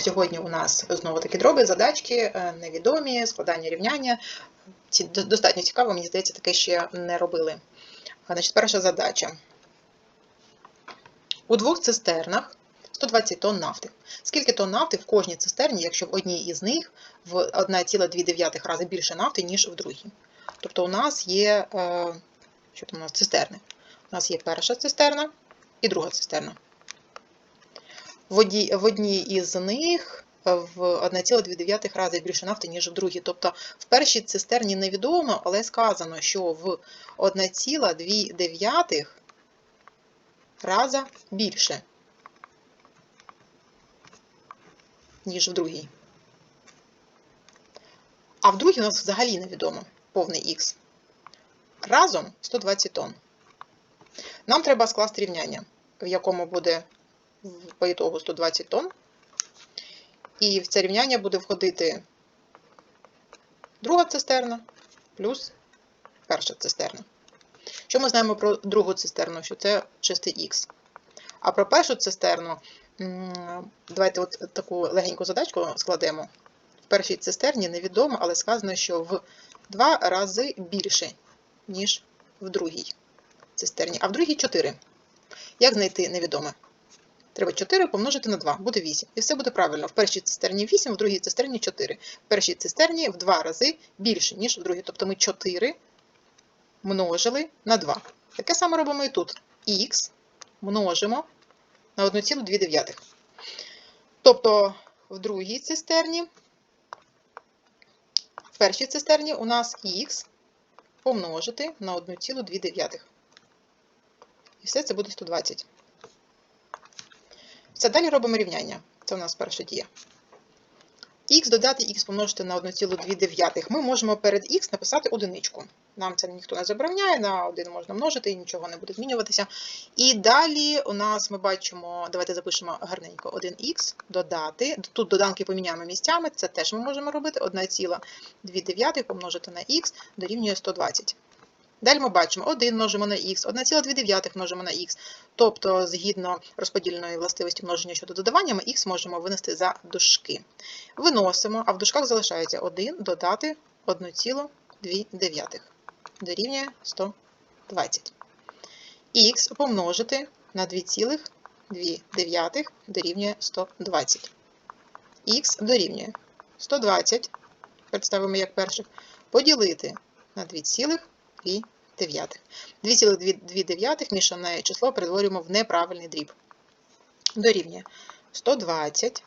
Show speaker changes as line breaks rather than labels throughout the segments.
Сьогодні у нас знову такі дроби, задачки, е, невідомі, складання рівняння. Ці достатньо цікаво, мені здається, таке ще не робили. Значить, перша задача. У двох цистернах 120 тонн нафти. Скільки тонн нафти в кожній цистерні, якщо в одній із них в 1,2 рази більше нафти, ніж в другій? Тобто у нас є, е, що там у нас цистерни? У нас є перша цистерна і друга цистерна. В одній, із них в 1,2 рази більше нафти, ніж в другій. Тобто в першій цистерні невідомо, але сказано, що в 1,2 раза більше, ніж в другій. А в другій у нас взагалі невідомо повний х. Разом 120 тонн. Нам треба скласти рівняння, в якому буде по ітогу 120 тонн. І в це рівняння буде входити друга цистерна плюс перша цистерна. Що ми знаємо про другу цистерну? Що це чистий х. А про першу цистерну, давайте от таку легеньку задачку складемо. В першій цистерні невідомо, але сказано, що в два рази більше, ніж в другій цистерні. А в другій 4. Як знайти невідоме? Треба 4 помножити на 2, буде 8. І все буде правильно. В першій цистерні 8, в другій цистерні 4. В першій цистерні в 2 рази більше, ніж в другій. Тобто ми 4 множили на 2. Таке саме робимо і тут. Х множимо на 1,2. Тобто в другій цистерні, в першій цистерні у нас х помножити на 1,2. І все це буде 120. Все, далі робимо рівняння. Це у нас перша дія. Х додати х помножити на 1,2. Ми можемо перед х написати одиничку. Нам це ніхто не забороняє, на 1 можна множити і нічого не буде змінюватися. І далі у нас ми бачимо, давайте запишемо гарненько 1х додати. Тут доданки поміняємо місцями, це теж ми можемо робити. 1,2 помножити на х дорівнює 120. Далі ми бачимо 1 множимо на х, 1,2 множимо на х. Тобто, згідно розподільної властивості множення щодо додавання, ми х можемо винести за дужки. Виносимо, а в дужках залишається 1 додати 1,2 дорівнює 120. Х помножити на 2,2 дорівнює 120. Х дорівнює 120, представимо як перших, поділити на 2,2. 2,2 мішане число перетворюємо в неправильний дріб. Дорівнює 120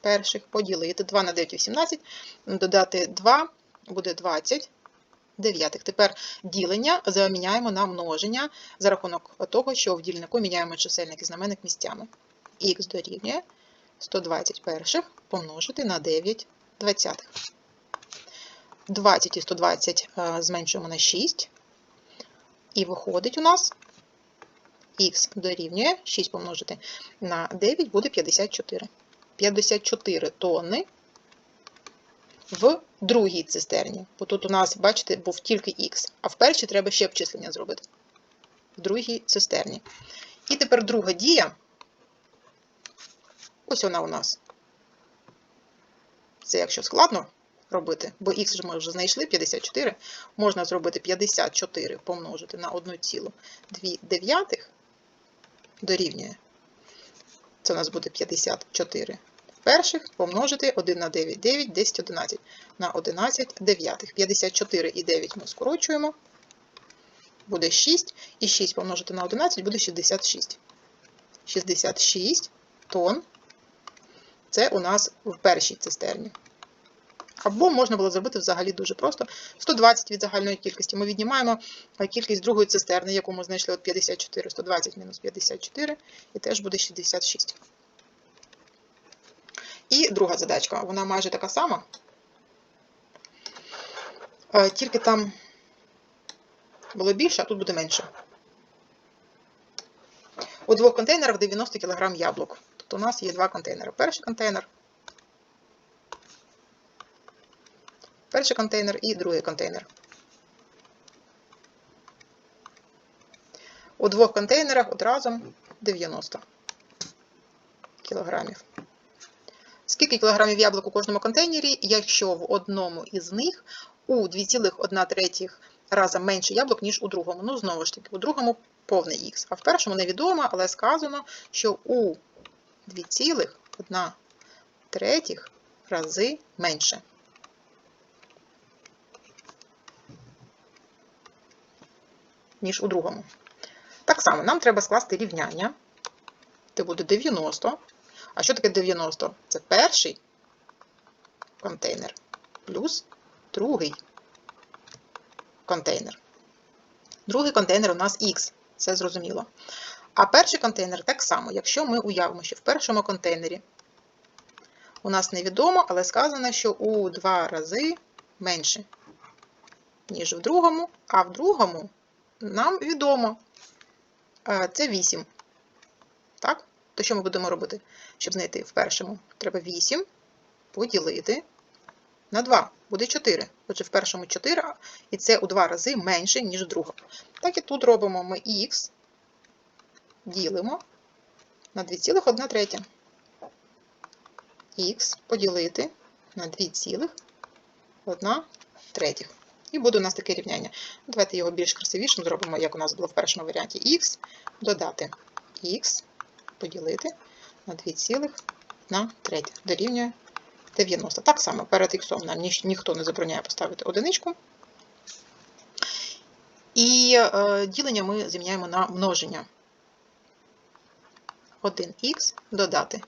перших поділити 2 на 9 – 18, додати 2 буде 20 дев'ятих. Тепер ділення заміняємо на множення за рахунок того, що в дільнику міняємо чисельник і знаменник місцями. Х дорівнює 120 перших помножити на 9 двадцятих. 20 і 120 е, зменшуємо на 6. І виходить у нас х дорівнює 6 помножити на 9 буде 54. 54 тонни в другій цистерні. Бо тут у нас, бачите, був тільки х, а в першій треба ще обчислення зробити. В другій цистерні. І тепер друга дія. Ось вона у нас. Це якщо складно робити, бо х ми вже знайшли 54, можна зробити 54 помножити на 1,2 дорівнює. Це у нас буде 54 перших помножити 1 на 9, 9, 10, 11 на 11 дев'ятих. 54 і 9 ми скорочуємо. Буде 6. І 6 помножити на 11 буде 66. 66 тонн. Це у нас в першій цистерні. Або можна було зробити взагалі дуже просто. 120 від загальної кількості. Ми віднімаємо кількість другої цистерни, яку ми знайшли от 54, 120 мінус 54, і теж буде 66. І друга задачка, вона майже така сама. Е, Тільки там було більше, а тут буде менше. У двох контейнерах 90 кг яблук. Тобто у нас є два контейнери. Перший контейнер. Перший контейнер і другий контейнер. У двох контейнерах одразу 90 кілограмів. Скільки кілограмів яблук у кожному контейнері, якщо в одному із них у 2,1 третіх раза менше яблук, ніж у другому. Ну, знову ж таки, у другому повний х. А в першому невідомо, але сказано, що у 2,1 третіх рази менше. Ніж у другому. Так само, нам треба скласти рівняння. Це буде 90. А що таке 90? Це перший контейнер плюс другий контейнер. Другий контейнер у нас Х, це зрозуміло. А перший контейнер так само, якщо ми уявимо, що в першому контейнері у нас невідомо, але сказано, що у два рази менше, ніж в другому, а в другому нам відомо це 8. Так? То що ми будемо робити, щоб знайти в першому? Треба 8 поділити на 2. Буде 4. Отже, в першому 4, і це у 2 рази менше, ніж в другому. Так і тут робимо ми х ділимо на 2,1 третя. Х поділити на 2,1 третіх. І буде у нас таке рівняння. Давайте його більш красивішим зробимо, як у нас було в першому варіанті. Х додати х поділити на 2,1 третя. Дорівнює 90. Так само перед х нам ні, ніхто не забороняє поставити одиничку. І е, ділення ми зміняємо на множення. 1х додати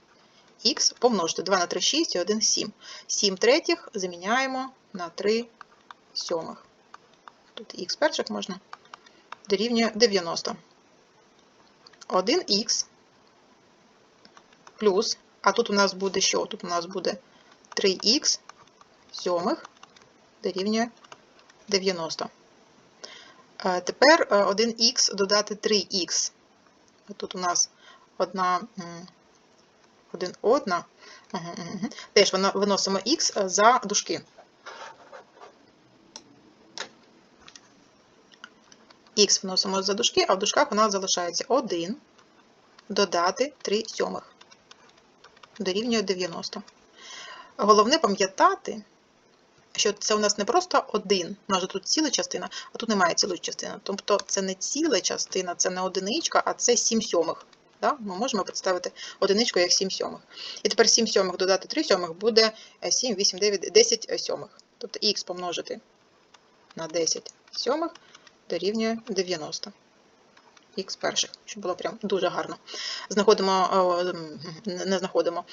х помножити 2 на 3 6 і 1 7. 7 третіх заміняємо на 3 сьомих. Тут х перших можна дорівнює 90. 1х плюс, а тут у нас буде що? Тут у нас буде 3х сьомих дорівнює 90. Тепер 1х додати 3х. Тут у нас одна, один одна. Теж виносимо х за дужки. Х вносимо за дужки, а в дужках у нас залишається 1 додати 3 сьомих. Дорівнює 90. Головне пам'ятати, що це у нас не просто один, у нас же тут ціла частина, а тут немає цілої частини. Тобто це не ціла частина, це не одиничка, а це 7 сьомих. Да? Ми можемо представити одиничку як 7 сьомих. І тепер 7 сьомих додати 3 сьомих буде 7, 8, 9, 10 сьомих. Тобто х помножити на 10 сьомих дорівнює 90. Х перших, щоб було прям дуже гарно. Знаходимо, не знаходимо,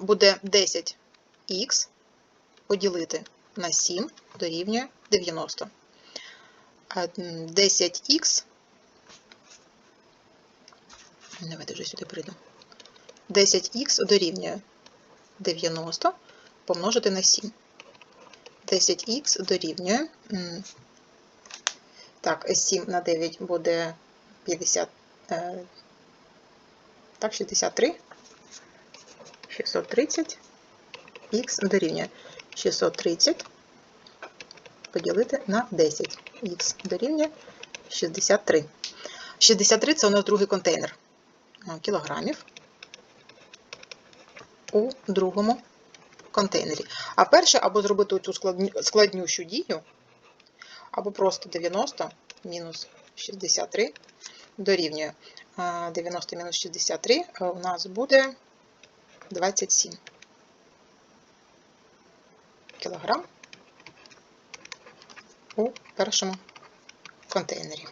буде 10х поділити на 7 дорівнює 90. 10х, давайте вже сюди прийду. 10х дорівнює 90 помножити на 7. 10х дорівнює так, 7 на 9 буде 50. Е, так, 63. 630 х дорівнює 630 поділити на 10. Х дорівнює 63. 63 це у нас другий контейнер кілограмів у другому контейнері. А перше, або зробити цю складнющу дію або просто 90 мінус 63 дорівнює 90 мінус 63 у нас буде 27 кілограм у першому контейнері.